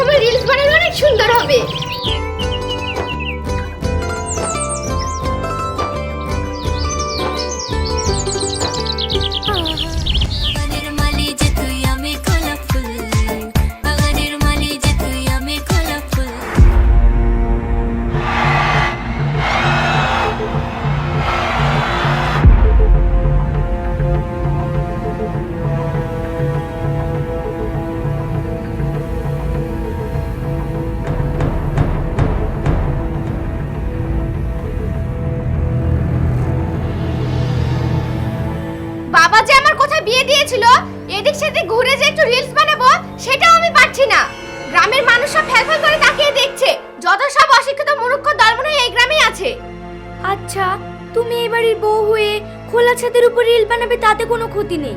আমার রিলস বানানো অনেক সুন্দর হবে। ছাদের উপর রিল বানাবে তাতে কোনো ক্ষতি নেই।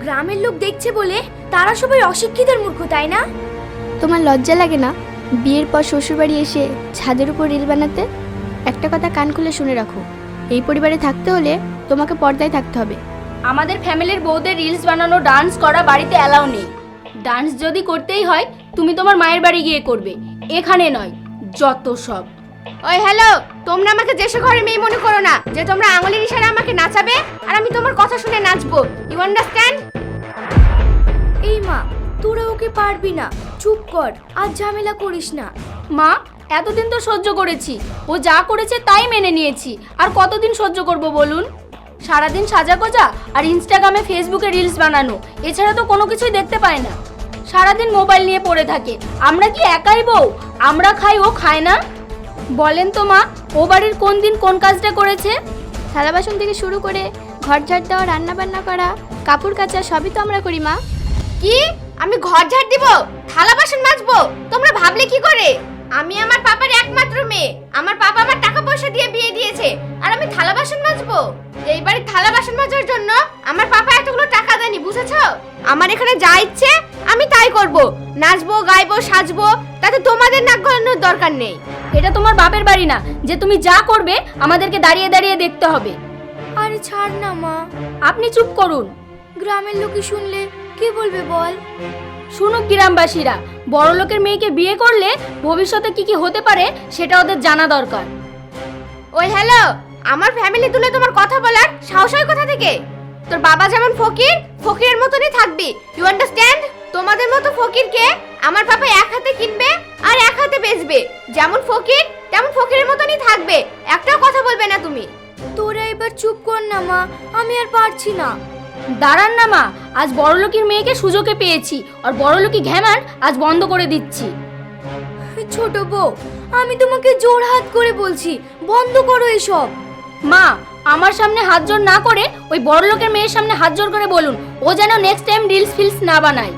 গ্রামের লোক দেখছে বলে তারা সবাই অশিক্ষিতের মূর্খ তাই না? তোমার লজ্জা লাগে না? বিয়ের পর শ্বশুরবাড়ি এসে ছাদের উপর রিল বানাতে? একটা কথা কান খুলে শুনে রাখো। এই পরিবারে থাকতে হলে তোমাকে পর্দায় থাকতে হবে। আমাদের ফ্যামিলির বউদের রিলস বানানো ডান্স করা বাড়িতে অ্যালাউ নেই। ডান্স যদি করতেই হয় তুমি তোমার মায়ের বাড়ি গিয়ে করবে। এখানে নয় যত সব। ওই হ্যালো তোমরা আমাকে দেশে ঘরে মেয়ে মনে করো না যে তোমরা আঙুলের ইশারা আমাকে নাচাবে আর আমি তোমার কথা শুনে নাচবো। ইউ আন্ডারস্ট্যান্ড এই মা তোরা ওকে পারবি না। চুপ কর আর ঝামেলা করিস না। মা এতদিন তো সহ্য করেছি। ও যা করেছে তাই মেনে নিয়েছি। আর কতদিন সহ্য করব বলুন? সারাদিন সাজা গোজা আর ইনস্টাগ্রামে ফেসবুকে রিলস বানানো এছাড়া তো কোনো কিছুই দেখতে পায় না। সারাদিন মোবাইল নিয়ে পড়ে থাকে। আমরা কি একাই বউ? আমরা খাই ও খায় না? বলেন তো মা, ও বাড়ির কোন দিন কোন কাজটা করেছে? থালা বাসন থেকে শুরু করে ঘর ঝাড় দেওয়া, রান্না বান্না করা, কাপড় কাচা, সবই তো আমরা করি মা। কি? আমি ঘর ঝাড় দিব, থালা বাসন মাজবো? তোমরা ভাবলে কি করে? আমি আমার পাপার একমাত্র মেয়ে। আমার পাপা আমার টাকা পয়সা দিয়ে বিয়ে দিয়েছে। আর আমি থালা বাসন মাজবো। এই বাড়ির থালা বাসন মাজার জন্য আমার পাপা এতগুলো টাকা দেয়নি বুঝেছ? আমার এখানে যা ইচ্ছে আমি তাই করব। নাচবো গাইবো সাজবো তাতে তোমাদের নাক গলানোর দরকার নেই। এটা তোমার বাপের বাড়ি না। যে তুমি যা করবে আমাদেরকে দাঁড়িয়ে দাঁড়িয়ে দেখতে হবে। আরে ছাড় না মা। আপনি চুপ করুন। গ্রামের লোকে শুনলে কি বলবে বল? শুনুক গ্রামবাসীরা বড় লোকের মেয়েকে বিয়ে করলে ভবিষ্যতে কি কি হতে পারে সেটা ওদের জানা দরকার। ওই হ্যালো আমার ফ্যামিলি তুলে তোমার কথা বলার সাহস হয় কোথা থেকে? তোর বাবা যেমন ফকির ফকিরের মতনই থাকবি। ইউ আন্ডারস্ট্যান্ড তোমাদের মতো ফকিরকে আমার পাপা এক হাতে কিনবে আর এক হাতে বেচবে। যেমন ফকির তেমন ফকিরের মতনই থাকবে। একটাও কথা বলবে না তুমি। তোরা এবার চুপ কর না মা আমি আর পারছি না। দাঁড়ান না মা। আজ বড়লোকের মেয়েকে সুযোগে পেয়েছি আর বড়লোকি ঘ্যামান আজ বন্ধ করে দিচ্ছি। ছোট বউ আমি তোমাকে জোর হাত করে বলছি বন্ধ করো এসব। মা আমার সামনে হাত জোর না করে ওই বড়লোকের মেয়ের সামনে হাত জোর করে বলুন ও যেন নেক্সট টাইম রিলস ফিলস না বানায়।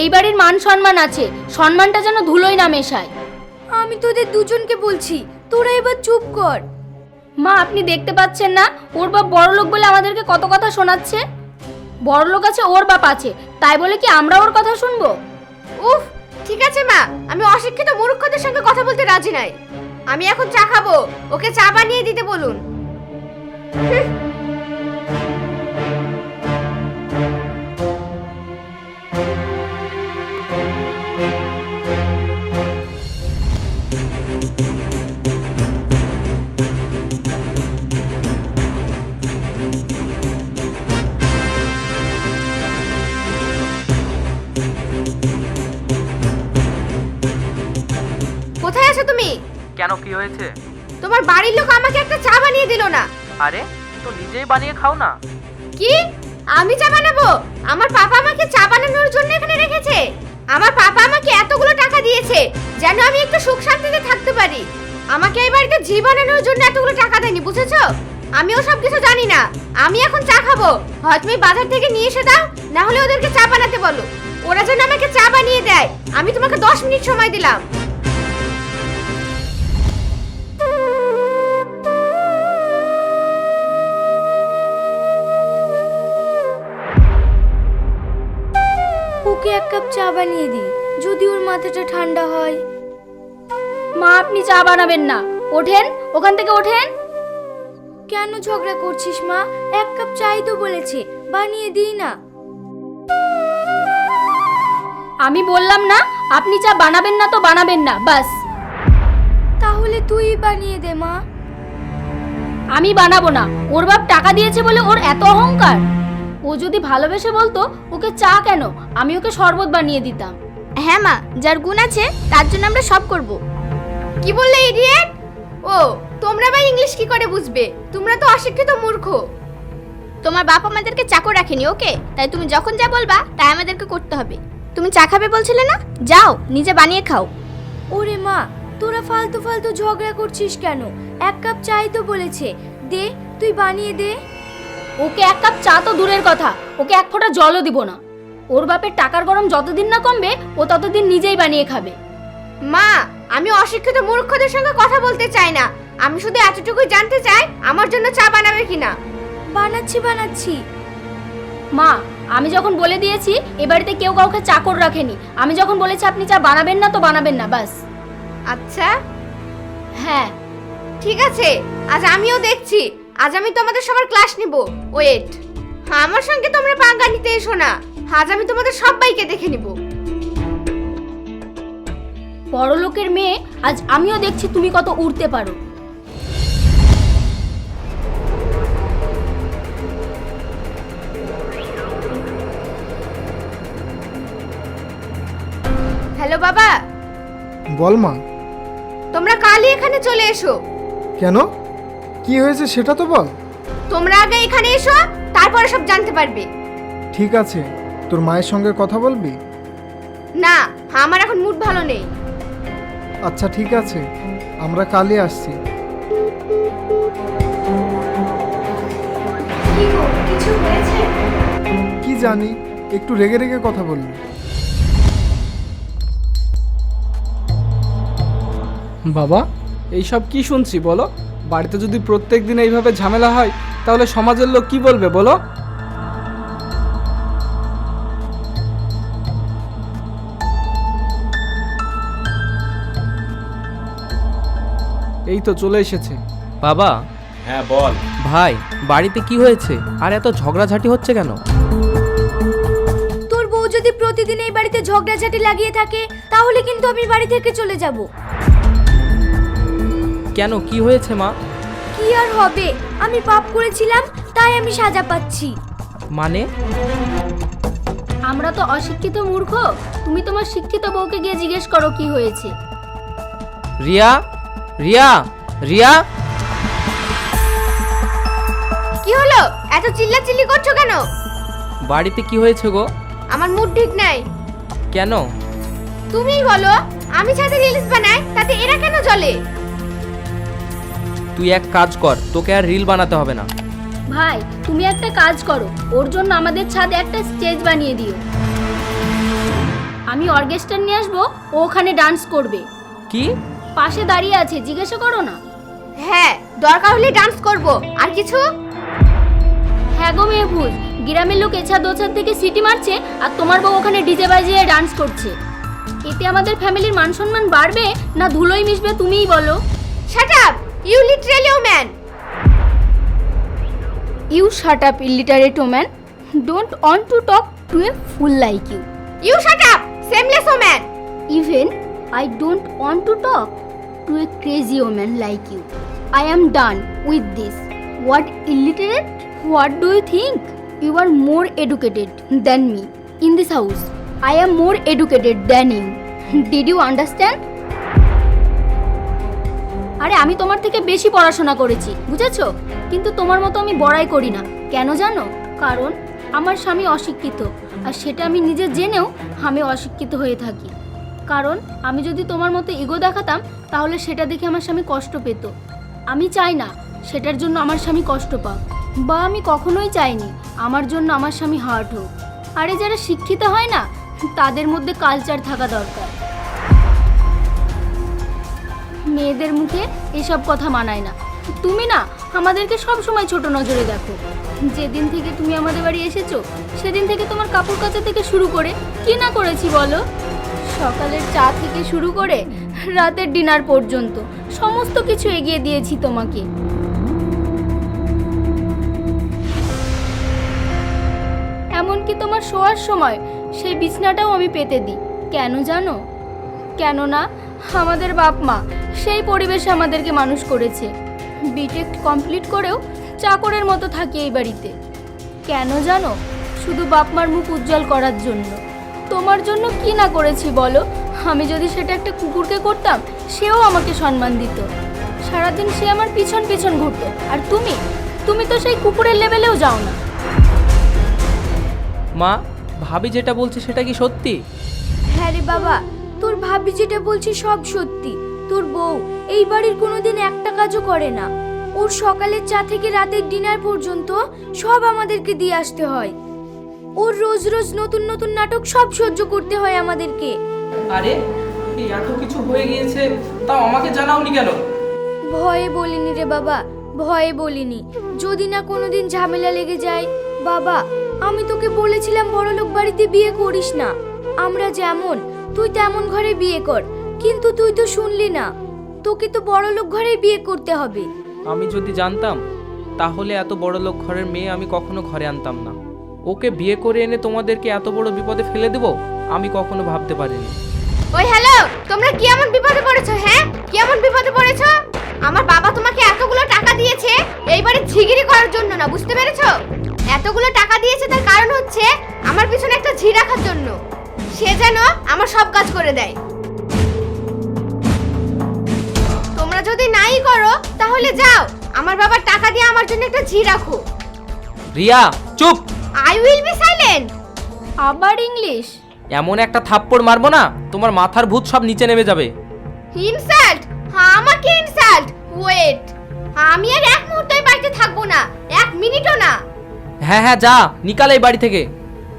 এই বাড়ির মান সম্মান আছে সম্মানটা যেন ধুলোই না মেশায়। আমি তোদের দুজনকে বলছি তোরা এবার চুপ কর। মা আপনি দেখতে পাচ্ছেন না ওর বাপ বড়লোক বলে আমাদেরকে কত কথা শোনাচ্ছে? বড়লোক আছে, ওর বাপ আছে। তাই বলে কি আমরা ওর কথা শুনব? উফ, ঠিক আছে মা। আমি অশিক্ষিত মূর্খদের সঙ্গে কথা বলতে রাজি নাই। আমি এখন চা খাব। ওকে চা বানিয়ে দিতে বলুন। কেন কি হয়েছে? তোমার বাড়ির লোক আমাকে একটা চা বানিয়ে দিল না। আরে তো নিজেই বানিয়ে খাও না। কি? আমি চা বানাবো? আমার পাপা আমাকে চা বানানোর জন্য এখানে রেখেছে। আমার পাপা আমাকে এতগুলো টাকা দিয়েছে যেন আমি একটু সুখ শান্তিতে থাকতে পারি। আমাকে এই বাড়িতে জি বানানোর জন্য এতগুলো টাকা দেয়নি বুঝেছ? আমিও সব কিছু জানি না। আমি এখন চা খাব। হয় তুমি বাজার থেকে নিয়ে এসে দাও না হলে ওদেরকে চা বানাতে বলো। ওরা যেন আমাকে চা বানিয়ে দেয়। আমি তোমাকে দশ মিনিট সময় দিলাম। চা বানিয়ে দিই যদি ওর মাথাটা ঠান্ডা হয়। মা আপনি চা বানাবেন না। ওঠেন ওখান থেকে ওঠেন। কেন ঝগড়া করছিস মা? এক কাপ চাই তো বলেছে বানিয়ে দিই না। আমি বললাম না আপনি চা বানাবেন না তো বানাবেন না বাস। তাহলে তুই বানিয়ে দে মা। আমি বানাবো না। ওর বাপ টাকা দিয়েছে বলে ওর এত অহংকার। ও যদি ভালোবেসে বলতো ওকে চা কেন? আমি ওকে শরবত বানিয়ে দিতাম। হ্যাঁ মা যার গুণ আছে তার জন্য আমরা সব করব। কি বললে ইডিয়েট ও তোমরা ভাই ইংলিশ কি করে বুঝবে? তোমরা তো অশিক্ষিত মূর্খ। তোমার বাপ আমাদেরকে চাকর রাখেনি ওকে? তাই তুমি যখন যা বলবা তাই আমাদেরকে করতে হবে। তুমি চা খাবে বলছিলে না? যাও নিজে বানিয়ে খাও। ওরে মা তোরা ফালতু ফালতু ঝগড়া করছিস কেন? এক কাপ চাই তো বলেছে। দে তুই বানিয়ে দে। ওকে এক কাপ চা তো দূরের কথা ওকে এক ফোঁটা জলও দিব না। ওর বাপের টাকার গরম যতদিন না কমবে ও ততদিন নিজেই বানিয়ে খাবে। মা আমি অশিক্ষিত মূর্খদের সঙ্গে কথা বলতে চাই না। আমি শুধু এতটুকুই জানতে চাই আমার জন্য চা বানাবে কিনা? বানাচ্ছি বানাচ্ছি। মা আমি যখন বলে দিয়েছি এ বাড়িতে কেউ কাউকে চাকর রাখেনি। আমি যখন বলেছি আপনি চা বানাবেন না তো বানাবেন না বাস। আচ্ছা। হ্যাঁ। ঠিক আছে আজ আমিও দেখছি। আজ আমি তোমাদের সবার ক্লাস নিব। ওয়েট আমার সঙ্গে তোমরা পাঙ্গা নিতে এসো না। আজ আমি তোমাদের সবাইকে দেখে নিব। বড় লোকের মেয়ে আজ আমিও দেখছি তুমি কত উড়তে পারো। হ্যালো বাবা। বল মা। তোমরা কালই এখানে চলে এসো। কেন? কি হয়েছে সেটা তো বল। তোমরা আগে এখানে এসো তারপরে সব জানতে পারবে। ঠিক আছে তোর মায়ের সঙ্গে কথা বলবি? না আমার এখন মুড ভালো নেই। আচ্ছা ঠিক আছে আমরা কালই আসছি। কি জানি একটু রেগে রেগে কথা বললি বাবা এইসব কি শুনছি বলো? বাড়িতে যদি প্রত্যেক দিন এইভাবে ঝামেলা হয় তাহলে সমাজের লোক কি বলবে বলো? এই তো চলে এসেছে। বাবা। হ্যাঁ বল। ভাই বাড়িতে কি হয়েছে? আর এত ঝগড়াঝাটি হচ্ছে কেন? তোর বউ যদি প্রতিদিন এই বাড়িতে ঝগড়াঝাটি লাগিয়ে থাকে তাহলে কিন্তু আমি বাড়ি থেকে চলে যাব। কেন? কি হয়েছে মা? কি আর হবে? আমি পাপ করেছিলাম তাই আমি সাজা পাচ্ছি। মানে? আমরা তো অশিক্ষিত মূর্খ। তুমি তোমার শিক্ষিত বউকে গিয়ে জিজ্ঞেস করো কি হয়েছে। রিয়া? রিয়া? রিয়া? কি হলো? এত চিল্লা চিল্লি করছ কেন? বাড়িতে কি হয়েছে গো? আমার মুড ঠিক নাই। কেন? তুমিই বলো আমি ছাদে রিলস বানাই তাতে এরা কেন জ্বলে? তুই এক কাজ কর তোকে আর রিল বানাতে হবে না। ভাই তুমি একটা কাজ করো ওর জন্য আমাদের ছাদে একটা স্টেজ বানিয়ে দিও। আমি অর্কেস্ট্রা নিয়ে আসব ও ওখানে ডান্স করবে। কি? পাশে দাঁড়িয়ে আছে জিজ্ঞাসা করো না। হ্যাঁ দরকার হলে ডান্স করব। আর কিছু? হ্যাঁ গো মেহফুজ গ্রামের লোক এছাদ ওছাদ থেকে সিটি মারছে আর তোমার বউ ওখানে ডিজে বাজিয়ে ডান্স করছে। এতে আমাদের ফ্যামিলির মান সম্মান বাড়বে না ধুলোই মিশবে তুমিই বলো? Shut up! You literally woman you shut up illiterate woman don't want to talk to a fool like you you shut up seamless woman Even I don't want to talk to a crazy woman like you. I am done with this. What illiterate? What do you think? You are more educated than me in this house. I am more educated than you. Did you understand? আরে, আমি তোমার থেকে বেশি পড়াশোনা করেছি, বুঝেছ? কিন্তু তোমার মতো আমি বড়াই করি না। কেন জানো? কারণ আমার স্বামী অশিক্ষিত, আর সেটা আমি নিজে জেনেও আমি অশিক্ষিত হয়ে থাকি। কারণ আমি যদি তোমার মতো ইগো দেখাতাম, তাহলে সেটা দেখে আমার স্বামী কষ্ট পেত। আমি চাই না সেটার জন্য আমার স্বামী কষ্ট পাক, বা আমি কখনোই চাইনি আমার জন্য আমার স্বামী হার্ট হোক। আরে, যারা শিক্ষিত হয় না, তাদের মধ্যে কালচার থাকা দরকার। মেয়েদের মুখে এসব কথা মানায় না। তুমি না আমাদেরকে সব সময় ছোট নজরে দেখো। যেদিন থেকে তুমি আমাদের বাড়ি এসেছ, সেদিন থেকে তোমার কাপড় কাচা থেকে শুরু করে কি না করেছি বলো? সকালের চা থেকে শুরু করে রাতের ডিনার পর্যন্ত সমস্ত কিছু এগিয়ে দিয়েছি তোমাকে। এমনকি তোমার শোয়ার সময় সেই বিছনাটাও আমি পেতে দিই। কেন জানো? কেন না আমাদের বাপ মা সেই পরিবেশে আমাদেরকে মানুষ করেছে। বিটেক কমপ্লিট করেও চাকরের মতো থাকি এই বাড়িতে। কেন জানো? শুধু বাপ মার মুখ উজ্জ্বল করার জন্য। তোমার জন্য কি না করেছি বলো? আমি যদি সেটা একটা কুকুরকে করতাম সেও আমাকে সম্মান দিত। সারাদিন সে আমার পিছন পিছন ঘুরত। আর তুমি? তুমি তো সেই কুকুরের লেভেলেও যাও না। মা ভাবি যেটা বলছে সেটা কি সত্যি? হ্যাঁ রে বাবা ভাবি যেটা বলছি সব সত্যি। তোর বউ এই বাড়ির কোনোদিন একটা কাজও করে না। ওর সকালের চা থেকে রাতের ডিনার পর্যন্ত সব আমাদেরকে দিয়ে আসতে হয়। ওর রোজ রোজ নতুন নতুন নাটক সব সহ্য করতে হয় আমাদেরকে। আরে এই এত কিছু হয়ে গিয়েছে তাও আমাকে জানাওনি কেন? ভয়ে বলিনি রে বাবা ভয়ে বলিনি। যদি না কোনোদিন ঝামেলা লেগে যায় বাবা আমি তোকে বলেছিলাম বড়লোক বাড়িতে বিয়ে করিস না। আমরা যেমন তুই তেমন ঘরে বিয়ে কর কিন্তু তুই তো শুনলি না। তোকে তো বড়লোক ঘরে বিয়ে করতে হবে। আমি যদি জানতাম তাহলে এত বড় লোক ঘরের মেয়ে আমি কখনো ঘরে আনতাম না। ওকে বিয়ে করে এনে তোমাদেরকে এত বড় বিপদে ফেলে দেব আমি কখনো ভাবতে পারিনি। ওই হ্যালো তোমরা কি এমন বিপদে পড়েছো হ্যাঁ? কি এমন বিপদে পড়েছো? আমার বাবা তোমাকে এতগুলো টাকা দিয়েছে এইবারে ঝিগিরি করার জন্য না বুঝতে পেরেছ? এতগুলো টাকা দিয়েছে তার কারণ হচ্ছে আমার পিছনে একটা ঝি রাখার জন্য। সে যেন আমার সব কাজ করে দেয়। তোমরা যদি নাই করো তাহলে যাও। আমার বাবার টাকা দিয়ে আমার জন্য একটা ঝি রাখো। রিয়া চুপ! আই উইল বি সাইলেন্ট আবার ইংলিশ? এমন একটা থাপ্পড় মারবো না তোমার মাথার ভূত সব নিচে নেমে যাবে। ইনসাল্ট আমাকে ইনসাল্ট ওয়েট আমি আর এক মুহূর্ত এই বাড়িতে থাকব না। এক মিনিটও না। হ্যাঁ হ্যাঁ যা নিকাল এই বাড়ি থেকে।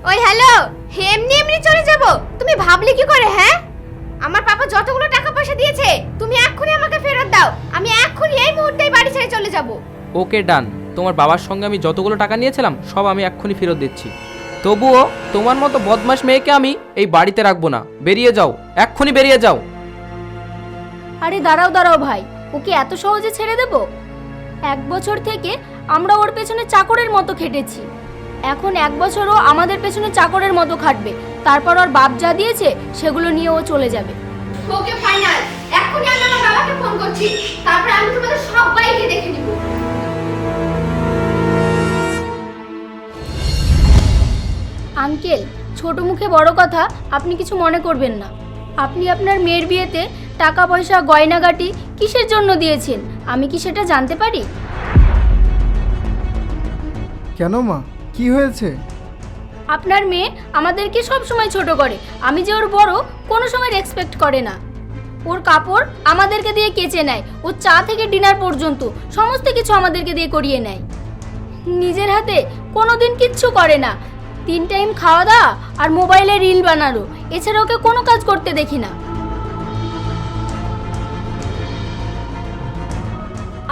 ওই হ্যালো এমনি এমনি চলে যাব। তুমি ভাবলে কি করে হ্যাঁ? আমার পাপা যতগুলো টাকা পয়সা দিয়েছে তুমি এক্ষুনি আমাকে ফেরত দাও। আমি এক্ষুনি এই মুহূর্তে এই বাড়ি ছেড়ে চলে যাব। ওকে ডান। তোমার বাবার সঙ্গে আমি যতগুলো টাকা নিয়েছিলাম সব আমি এক্ষুনি ফেরত দিচ্ছি। তবুও তোমার মতো বদমাস মেয়েকে আমি এই বাড়িতে রাখব না। বেরিয়ে যাও এক্ষুনি বেরিয়ে যাও। আরে দাঁড়াও দাঁড়াও ভাই ওকে এত সহজে ছেড়ে দেব? এক বছর থেকে আমরা ওর পেছনে চাকরের মতো খেটেছি। এখন এক বছরও আমাদের পেছনে চাকরের মতো খাটবে। তারপর ওর বাপ যা দিয়েছে সেগুলো নিয়ে ও চলে যাবে। Okay final. এক্ষুনি আমি আমার বাবাকে ফোন করছি। তারপর আমি তোমাদের সবাইকে দেখে নিব। আঙ্কেল ছোট মুখে বড় কথা আপনি কিছু মনে করবেন না। আপনি আপনার মেয়ের বিয়েতে টাকা পয়সা গয়নাগাটি কিসের জন্য দিয়েছেন? আমি কি সেটা জানতে পারি? কেন মা? কি হয়েছে? আপনার মেয়ে আমাদেরকে সব সময় ছোট করে। আমি যে ওর বড়, কোনো সময় রেসপেক্ট করে না। ওর কাপড় আমাদেরকে দিয়ে কেচে নেয়। ওর চা থেকে ডিনার পর্যন্ত সমস্ত কিছু আমাদেরকে দিয়ে করিয়ে নেয়। নিজের হাতে কোনোদিন কিচ্ছু করে না। তিন টাইম খাওয়া দাওয়া আর মোবাইলে রিল বানানো। এছাড়া ওকে কোনো কাজ করতে দেখি না।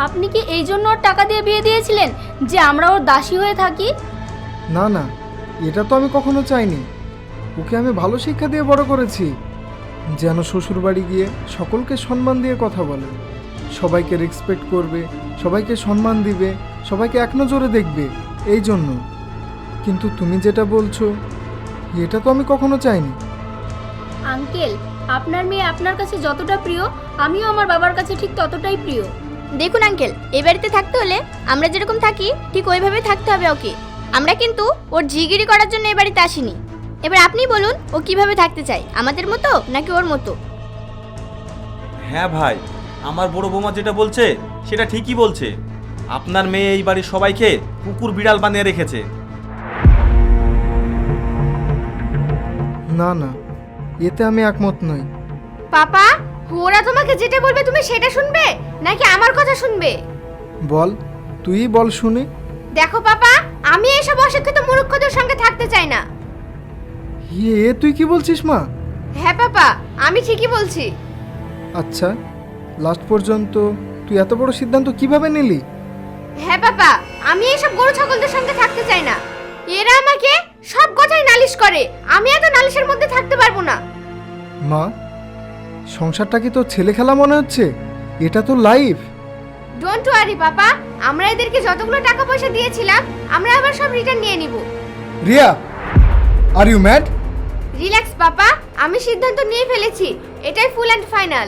আপনি কি এই জন্য ওর টাকা দিয়ে বিয়ে দিয়েছিলেন? যে আমরা ওর দাসী হয়ে থাকি? না না এটা তো আমি কখনো চাইনি। ওকে আমি ভালো শিক্ষা দিয়ে বড় করেছি। যেন শ্বশুর বাড়ি গিয়ে সকলকে সম্মান দিয়ে কথা বলে। সবাইকে রেসপেক্ট করবে সবাইকে সম্মান দিবে সবাইকে এক নজরে দেখবে এই জন্য। কিন্তু তুমি যেটা বলছো এটা তো আমি কখনো চাইনি। আঙ্কেল আপনার মেয়ে আপনার কাছে যতটা প্রিয় আমিও আমার বাবার কাছে ঠিক ততটাই প্রিয়। দেখুন আঙ্কেল এ বাড়িতে থাকতে হলে আমরা যেরকম থাকি ঠিক ওইভাবে থাকতে হবে ওকে। আমরা কিন্তু ওর জিগিরি করার জন্য এই বাড়িতে আসিনি। এবার আপনি বলুন ও কীভাবে থাকতে চায়? আমাদের মতো নাকি ওর মতো? হ্যাঁ ভাই আমার বড় বৌমা যেটা বলছে সেটা ঠিকই বলছে। আপনার মেয়ে এই বাড়ির সবাইকে কুকুর বিড়াল বানিয়ে রেখেছে। না না এতে আমি একমত নই। পাপা ওরা তোমাকে যেটা বলবে তুমি সেটা শুনবে? নাকি আমার কথা শুনবে? বল তুই বল শুনি। দেখো পাপা আমি এসব অশিক্ষিত মূর্খদের সঙ্গে থাকতে চাই না। এ তুই কি বলছিস মা? হ্যাঁ পাপা আমি ঠিকই বলছি। আচ্ছা লাস্ট পর্যন্ত তুই এত বড় সিদ্ধান্ত কীভাবে নিলি? হ্যাঁ পাপা আমি এসব গরু ছাগলদের সঙ্গে থাকতে চাই না। এরা আমাকে সব কথাই নালিশ করে। আমি এত নালিশের মধ্যে থাকতে পারব না। মা সংসারটা কি তোর ছেলে খেলা মনে হচ্ছে? এটা তো লাইফ ডোন্ট ওয়ারি পাপা আমরা এদেরকে যতগুলো টাকা পয়সা দিয়েছিলাম আমরা আবার সব রিটার্ন নিয়ে নিব। Riya are you mad relax papa আমি সিদ্ধান্ত নিয়ে ফেলেছি। এটাই ফুল অ্যান্ড ফাইনাল